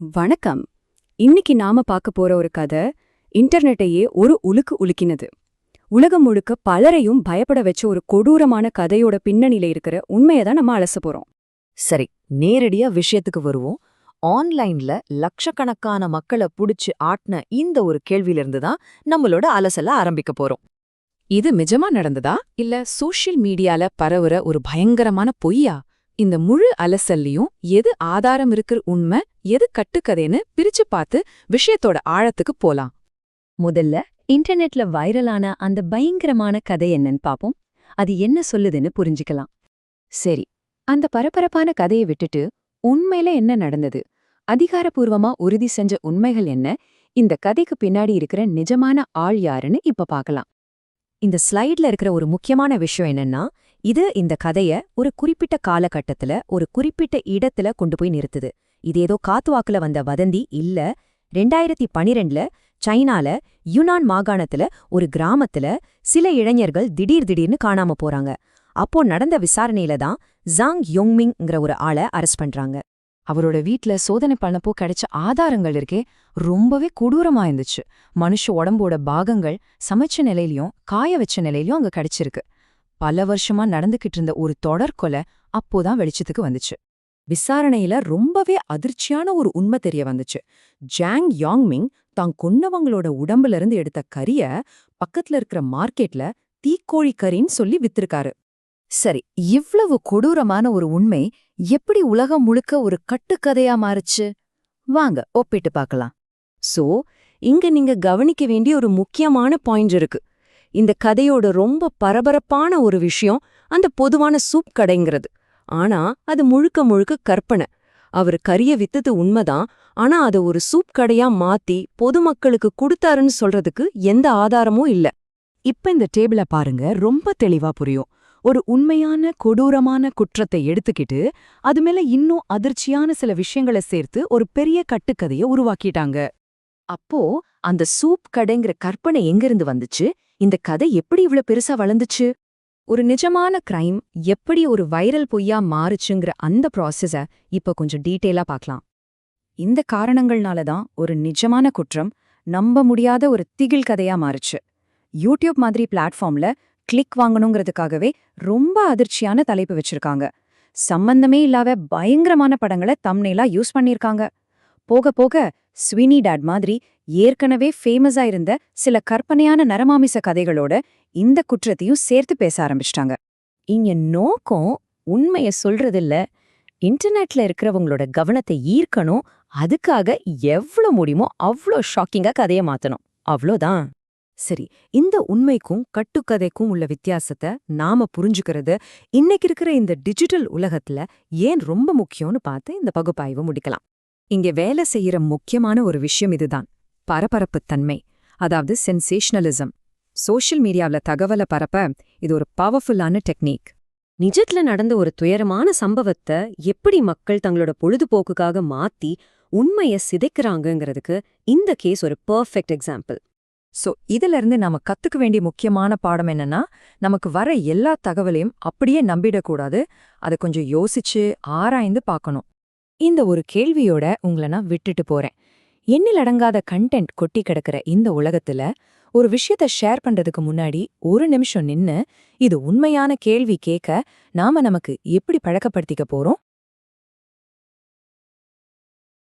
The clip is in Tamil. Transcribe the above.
வணக்கம். இன்னைக்கு நாம பார்க்க போற ஒரு கதை இன்டர்நெட்டையே ஒரு உலுக்கு உலுக்கினது. உலகம் முழுக்க பலரையும் பயப்பட வச்ச ஒரு கொடூரமான கதையோட பின்னணியில இருக்கிற உண்மையை தான் நம்ம அலச போறோம். சரி நேரடியா விஷயத்துக்கு வருவோம். ஆன்லைன்ல லட்சக்கணக்கான மக்களை புடிச்சு ஆட்டின இந்த ஒரு கேள்வியிலிருந்து தான் நம்மளோட அலசல ஆரம்பிக்க போறோம். இது நிஜமா நடந்ததா? இல்ல சோஷியல் மீடியால பரவுற ஒரு பயங்கரமான பொய்யா? இந்த முழு அலசல்லையும் எது ஆதாரம் இருக்கிற உண்மை? எது கட்டுக்கதைன்னு பிரிச்சு பார்த்து விஷயத்தோட ஆழத்துக்கு போலாம். முதல்ல இன்டர்நெட்ல வைரலான அந்த பயங்கரமான கதை என்னன்னு பாப்போம். அது என்ன சொல்லுதுன்னு புரிஞ்சுக்கலாம். சரி அந்த பரபரப்பான கதையை விட்டுட்டு உண்மையில என்ன நடந்தது? அதிகாரப்பூர்வமா உறுதி செஞ்ச உண்மைகள் என்ன? இந்த கதைக்கு பின்னாடி இருக்கிற நிஜமான ஆள் யாருன்னு இப்ப பார்க்கலாம் இந்த ஸ்லைட்ல இருக்கிற ஒரு முக்கியமான விஷயம் என்னன்னா இது இந்த கதைய ஒரு குறிப்பிட்ட காலகட்டத்துல ஒரு குறிப்பிட்ட இடத்துல கொண்டு போய் நிறுத்துது. இது ஏதோ காத்துவாக்குல வந்த வதந்தி இல்ல. ரெண்டாயிரத்தி பனிரெண்டுல சைனால யுனான் மாகாணத்துல ஒரு கிராமத்துல சில இளைஞர்கள் திடீர் திடீர்னு காணாம போறாங்க. அப்போ நடந்த விசாரணையில தான் ஜாங் யோங்மிங்ங்கிற ஒரு ஆளை அரெஸ்ட் பண்றாங்க. அவரோட வீட்ல சோதனை பண்ணப்போ கிடைச்ச ஆதாரங்கள் இருக்கே ரொம்பவே கொடூரமா இருந்துச்சு. மனுஷ உடம்போட பாகங்கள் சமைச்ச நிலையிலயும் காய வச்ச நிலையிலயும் அங்க கிடைச்சிருக்கு. பல வருஷமா நடந்துகிட்டு இருந்த ஒரு தொடர்கொலை அப்போதான் வெளிச்சத்துக்கு வந்துச்சு. விசாரணையில ரொம்பவே அதிர்ச்சியான ஒரு உண்மை தெரிய வந்துச்சு. ஜாங் யாங்மிங் தான் கொன்னவங்களோட உடம்புல இருந்து எடுத்த கறிய பக்கத்துல இருக்கிற மார்க்கெட்ல தீக்கோழி கறின்னு சொல்லி வித்திருக்காரு. சரி இவ்வளவு கொடூரமான ஒரு உண்மை எப்படி உலகம் முழுக்க ஒரு கட்டுக்கதையா மாறுச்சு? வாங்க ஒப்பிட்டு பார்க்கலாம். சோ இங்க நீங்க கவனிக்க வேண்டிய ஒரு முக்கியமான பாயிண்ட் இருக்கு. இந்த கதையோட ரொம்ப பரபரப்பான ஒரு விஷயம் அந்த பொதுவான சூப் கடைங்கிறது. ஆனா அது முழுக்க முழுக்க கற்பனை. அவர் கரிய வித்தது உண்மைதான் ஆனா அத ஒரு சூப் கடையா மாத்தி பொதுமக்களுக்கு கொடுத்தாருன்னு சொல்றதுக்கு எந்த ஆதாரமும் இல்ல. இப்ப இந்த டேபிள பாருங்க ரொம்ப தெளிவா புரியும். ஒரு உண்மையான கொடூரமான குற்றத்தை எடுத்துக்கிட்டு அது மேல இன்னும் அதிர்ச்சியான சில விஷயங்களை சேர்த்து ஒரு பெரிய கட்டுக்கதைய உருவாக்கிட்டாங்க. அப்போ அந்த சூப் கடைங்கிற கற்பனை எங்கிருந்து வந்துச்சு? இந்த கதை எப்படி இவ்ளோ பெருசா வளர்ந்துச்சு? ஒரு நிஜமான கிரைம் எப்படி ஒரு வைரல் பொய்யா மாறுச்சுங்கிற அந்த ப்ராசஸ இப்ப கொஞ்சம் டீட்டெயிலாக பார்க்கலாம். இந்த காரணங்கள்னால தான் ஒரு நிஜமான குற்றம் நம்ப முடியாத ஒரு திகில் கதையா மாறுச்சு. யூடியூப் மாதிரி பிளாட்ஃபார்ம்ல கிளிக் வாங்கணுங்கிறதுக்காகவே ரொம்ப அதிர்ச்சியான தலைப்பு வச்சிருக்காங்க. சம்பந்தமே இல்லாத பயங்கரமான படங்களை தம்னேலா யூஸ் பண்ணிருக்காங்க. போக போக ஸ்வினி டேட் மாதிரி ஏற்கனவே ஃபேமஸா இருந்த சில கற்பனையான நரமாமிச கதைகளோட இந்த குற்றத்தையும் சேர்த்து பேச ஆரம்பிச்சிட்டாங்க. இங்க நோக்கம் உண்மைய சொல்றதில்ல. இன்டர்நெட்ல இருக்கிறவங்களோட கவனத்தை ஈர்க்கணும். அதுக்காக எவ்வளவு முடியுமோ அவ்வளோ ஷாக்கிங்கா கதையை மாத்தணும். அவ்வளோதான். சரி இந்த உண்மைக்கும் கட்டுக்கதைக்கும் உள்ள வித்தியாசத்தை நாம புரிஞ்சுக்கிறது இன்னைக்கு இருக்கிற இந்த டிஜிட்டல் உலகத்துல ஏன் ரொம்ப முக்கியம்னு பார்த்து இந்த பகுப்பாய்வு முடிக்கலாம். இங்க வேலை செய்யற முக்கியமான ஒரு விஷயம் இதுதான். பரபரப்புத் தன்மை அதாவது சென்சேஷனலிசம் சோஷியல் மீடியாவுல தகவலை பரப்ப இது ஒரு பவர்ஃபுல்லான டெக்னிக் நிஜத்துல நடந்த ஒரு துயரமான சம்பவத்தை எப்படி மக்கள் தங்களோட பொழுதுபோக்குக்காக மாத்தி உண்மைய சிதைக்கிறாங்கங்கிறதுக்கு இந்த கேஸ் ஒரு பெர்ஃபெக்ட் எக்ஸாம்பிள் சோ இதுல இருந்து நாம கத்துக்க வேண்டிய முக்கியமான பாடம் என்னன்னா நமக்கு வர எல்லா தகவலையும் அப்படியே நம்பிடக்கூடாது. அதை கொஞ்சம் யோசிச்சு ஆராய்ந்து பார்க்கணும். இந்த ஒரு கேள்வியோட உங்களை நான் விட்டுட்டு போறேன். எண்ணிலடங்காத கண்டென்ட் கொட்டி கிடக்கிற இந்த உலகத்துல ஒரு விஷயத்த ஷேர் பண்றதுக்கு முன்னாடி ஒரு நிமிஷம் நின்னு இது உண்மையான கேள்வி கேட்க நாம நமக்கு எப்படி பழக்கப்படுத்திக்க போறோம்?